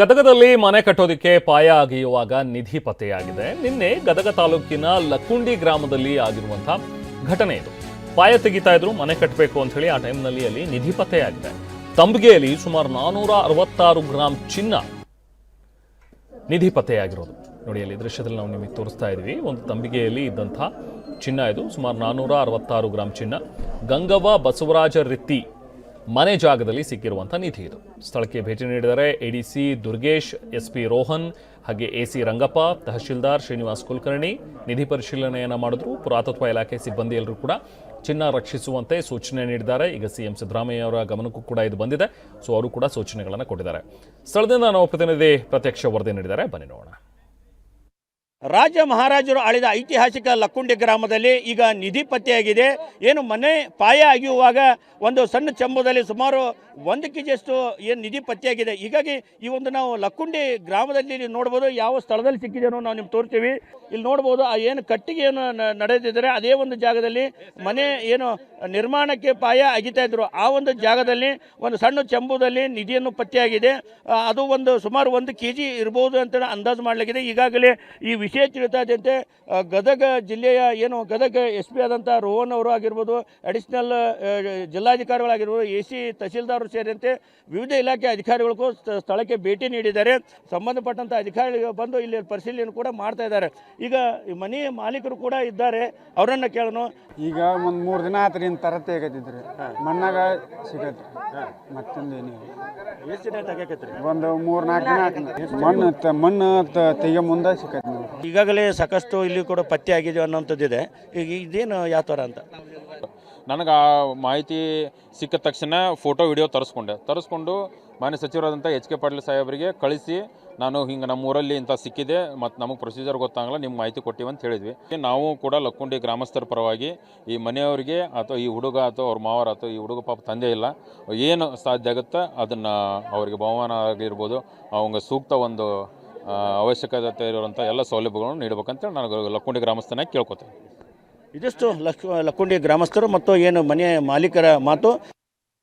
ಗದಗದಲ್ಲಿ ಮನೆ ಕಟ್ಟೋದಕ್ಕೆ ಪಾಯ ಅಗೆಯುವಾಗ ನಿಧಿ ಪತ್ತೆಯಾಗಿದೆ. ನಿನ್ನೆ ಗದಗ ತಾಲೂಕಿನ ಲಕ್ಕುಂಡಿ ಗ್ರಾಮದಲ್ಲಿ ಆಗಿರುವಂತಹ ಘಟನೆ ಇದು. ಪಾಯ ತೆಗಿತಾ ಇದ್ರು, ಮನೆ ಕಟ್ಟಬೇಕು ಅಂತ ಹೇಳಿ ಆ ಟೈಮ್ನಲ್ಲಿ ಅಲ್ಲಿ ನಿಧಿ ಪತ್ತೆಯಾಗಿದೆ. ತಂಬಿಗೆಯಲ್ಲಿ ಸುಮಾರು ನಾನೂರ ಅರವತ್ತಾರು ಗ್ರಾಂ ಚಿನ್ನ ನಿಧಿ ಪತ್ತೆಯಾಗಿರೋದು. ನೋಡಿ, ಅಲ್ಲಿ ದೃಶ್ಯದಲ್ಲಿ ನಾವು ನಿಮಗೆ ತೋರಿಸ್ತಾ ಇದೀವಿ ಒಂದು ತಂಬಿಗೆಯಲ್ಲಿ ಇದ್ದಂಥ ಚಿನ್ನ ಇದು. ಸುಮಾರು ನಾನ್ನೂರ ಅರವತ್ತಾರು ಗ್ರಾಂ ಚಿನ್ನ. ಗಂಗವ್ವ ಬಸವರಾಜ ರಿತ್ತಿ ಮನೆ ಜಾಗದಲ್ಲಿ ಸಿಕ್ಕಿರುವಂಥ ನಿಧಿ ಇದು. ಸ್ಥಳಕ್ಕೆ ಭೇಟಿ ನೀಡಿದರೆ ADC Durgesh S P Rohan, ಹಾಗೆ ಎ ಸಿ ರಂಗಪ್ಪ, ತಹಶೀಲ್ದಾರ್ ಶ್ರೀನಿವಾಸ್ ಕುಲಕರ್ಣಿ ನಿಧಿ ಪರಿಶೀಲನೆಯನ್ನು ಮಾಡಿದ್ರು. ಪುರಾತತ್ವ ಇಲಾಖೆ ಸಿಬ್ಬಂದಿ ಎಲ್ಲರೂ ಕೂಡ ಚಿನ್ನ ರಕ್ಷಿಸುವಂತೆ ಸೂಚನೆ ನೀಡಿದ್ದಾರೆ. ಈಗ ಸಿಎಂ ಸಿದ್ದರಾಮಯ್ಯ ಅವರ ಗಮನಕ್ಕೂ ಕೂಡ ಇದು ಬಂದಿದೆ. ಸೊ, ಅವರು ಕೂಡ ಸೂಚನೆಗಳನ್ನು ಕೊಟ್ಟಿದ್ದಾರೆ. ಸ್ಥಳದಿಂದ ನಾವು ಪ್ರತಿನಿಧಿ ಪ್ರತ್ಯಕ್ಷ ವರದಿ ನೀಡಿದ್ದಾರೆ ಬನ್ನಿ ನೋಡೋಣ. ರಾಜ ಮಹಾರಾಜರು ಆಳಿದ ಐತಿಹಾಸಿಕ ಲಕ್ಕುಂಡಿ ಗ್ರಾಮದಲ್ಲಿ ಈಗ ನಿಧಿ ಪತ್ತೆಯಾಗಿದೆ. ಏನು ಮನೆ ಪಾಯ ಅಗಿಯುವಾಗ ಒಂದು ಸಣ್ಣ ಚಂಬದಲ್ಲಿ ಸುಮಾರು ಒಂದು ಕೆ ಜಿಯಷ್ಟು ಏನು ನಿಧಿ ಪತ್ತೆಯಾಗಿದೆ. ಹೀಗಾಗಿ ಈ ಒಂದು ನಾವು ಲಕ್ಕುಂಡಿ ಗ್ರಾಮದಲ್ಲಿ ನೀವು ನೋಡ್ಬೋದು ಯಾವ ಸ್ಥಳದಲ್ಲಿ ಸಿಕ್ಕಿದೆ ಅನ್ನೋ ನಾವು ನಿಮ್ಗೆ ತೋರ್ತೀವಿ ಇಲ್ಲಿ ನೋಡ್ಬೋದು ಆ ಏನು ಕಟ್ಟಿಗೆ ಏನು ನಡೆದಿದ್ದಾರೆ. ಅದೇ ಒಂದು ಜಾಗದಲ್ಲಿ ಮನೆ ಏನು ನಿರ್ಮಾಣಕ್ಕೆ ಪಾಯ ಅಗಿತಾ ಇದ್ರು. ಆ ಒಂದು ಜಾಗದಲ್ಲಿ ಒಂದು ಸಣ್ಣ ಚಂಬುದಲ್ಲಿ ನಿಧಿಯನ್ನು ಪತ್ತೆಯಾಗಿದೆ. ಅದು ಒಂದು ಸುಮಾರು ಒಂದು ಕೆ ಜಿ ಇರ್ಬೋದು ಅಂತ ಅಂದಾಜು ಮಾಡಲಾಗಿದೆ ಈಗಾಗಲೇ ಈ ವಿಷಯ ತಿಳಿತಾದಂತೆ ಇದ್ದಂತೆ ಗದಗ ಜಿಲ್ಲೆಯ ಏನು ಗದಗ ಎಸ್ ಪಿ ಆದಂಥ ರೋಹನ್ ಅವರು ಆಗಿರ್ಬೋದು ಅಡಿಷನಲ್ ಜಿಲ್ಲಾಧಿಕಾರಿಗಳಾಗಿರ್ಬೋದು ಎ ಸಿ ತಹಸೀಲ್ದಾರರು ಸೇರಿದಂತೆ ವಿವಿಧ ಇಲಾಖೆ ಅಧಿಕಾರಿಗಳಿಗೂ ಸ್ಥ- ಸ್ಥಳಕ್ಕೆ ಭೇಟಿ ನೀಡಿದ್ದಾರೆ. ಸಂಬಂಧಪಟ್ಟಂಥ ಅಧಿಕಾರಿಗಳು ಬಂದು ಇಲ್ಲಿ ಪರಿಶೀಲನೆ ಕೂಡ ಮಾಡ್ತಾ ಇದ್ದಾರೆ. ಈಗ ಮನೆ ಮಾಲೀಕರು ಕೂಡ ಇದ್ದಾರೆ. ಅವರನ್ನು ಕೇಳೋಣ. ಈಗ ಒಂದು ಮೂರು ದಿನ ಆತ್ರಿ ಏನು ತರತ್ತೆ ಆಗತ್ತಿದ್ರಿ ಮಣ್ಣಾಗ ಸಿಗತ್ತೆ. ಮತ್ತೊಂದು ಎಷ್ಟು ದಿನ ತೆಗಿಯಕತ್ರಿ ಒಂದು ಮೂರು ನಾಲ್ಕು ದಿನ ಮಣ್ಣು ತ- ಮಣ್ಣು ತ- ತೆಗಿಯೋ ಮುಂದೆ ನೋಡ್ರಿ ಈಗಾಗಲೇ ಸಾಕಷ್ಟು ಇಲ್ಲಿ ಕೂಡ ಪತ್ತೆ ಆಗಿದೆ ಅನ್ನೋಂಥದ್ದಿದೆ. ಈಗ ಇದೇನು ಯಾವ ಥರ ಅಂತ? ನನಗೆ ಆ ಮಾಹಿತಿ ಸಿಕ್ಕ ತಕ್ಷಣ ಫೋಟೋ, ವಿಡಿಯೋ ತರಿಸ್ಕೊಂಡೆ. ತರಿಸ್ಕೊಂಡು ಮಾನ್ಯ ಸಚಿವರಾದಂಥ ಎಚ್ ಕೆ ಪಾಟೀಲ್ ಸಾಹೇಬರಿಗೆ ಕಳಿಸಿ ನಾನು ಹಿಂಗೆ ನಮ್ಮ ಊರಲ್ಲಿ ಇಂಥ ಸಿಕ್ಕಿದೆ ಮತ್ತು ನಮಗೆ ಪ್ರೊಸೀಜರ್ ಗೊತ್ತಾಗಲ್ಲ ನಿಮ್ಮ ಮಾಹಿತಿ ಕೊಟ್ಟಿವಿ ಅಂತ ಹೇಳಿದ್ವಿ. ನಾವು ಕೂಡ ಲಕ್ಕುಂಡಿ ಗ್ರಾಮಸ್ಥರ ಪರವಾಗಿ ಈ ಮನೆಯವರಿಗೆ ಅಥವಾ ಈ ಹುಡುಗ ಅಥವಾ ಅವ್ರ ಮಾವರ ಅಥವಾ ಈ ಹುಡುಗ ಪಾಪ ತಂದೆ ಇಲ್ಲ, ಏನು ಸಾಧ್ಯ ಆಗುತ್ತೆ ಅದನ್ನು ಅವರಿಗೆ ಬಹುಮಾನ ಆಗಿರ್ಬೋದು, ಅವಂಗೆ ಸೂಕ್ತ ಒಂದು ಅವಶ್ಯಕತೆ ಇರುವಂಥ ಎಲ್ಲ ಸೌಲಭ್ಯಗಳನ್ನು ನೀಡಬೇಕಂತೇಳಿ ನಾನು ಲಕ್ಕುಂಡಿ ಗ್ರಾಮಸ್ಥನಾಗಿ ಕೇಳ್ಕೊತೇನೆ. ಇದಿಷ್ಟು ಲಕ್, ಲಕ್ಕುಂಡಿ ಗ್ರಾಮಸ್ಥರು ಮತ್ತು ಏನು ಮನೆ ಮಾಲೀಕರ ಮಾತು.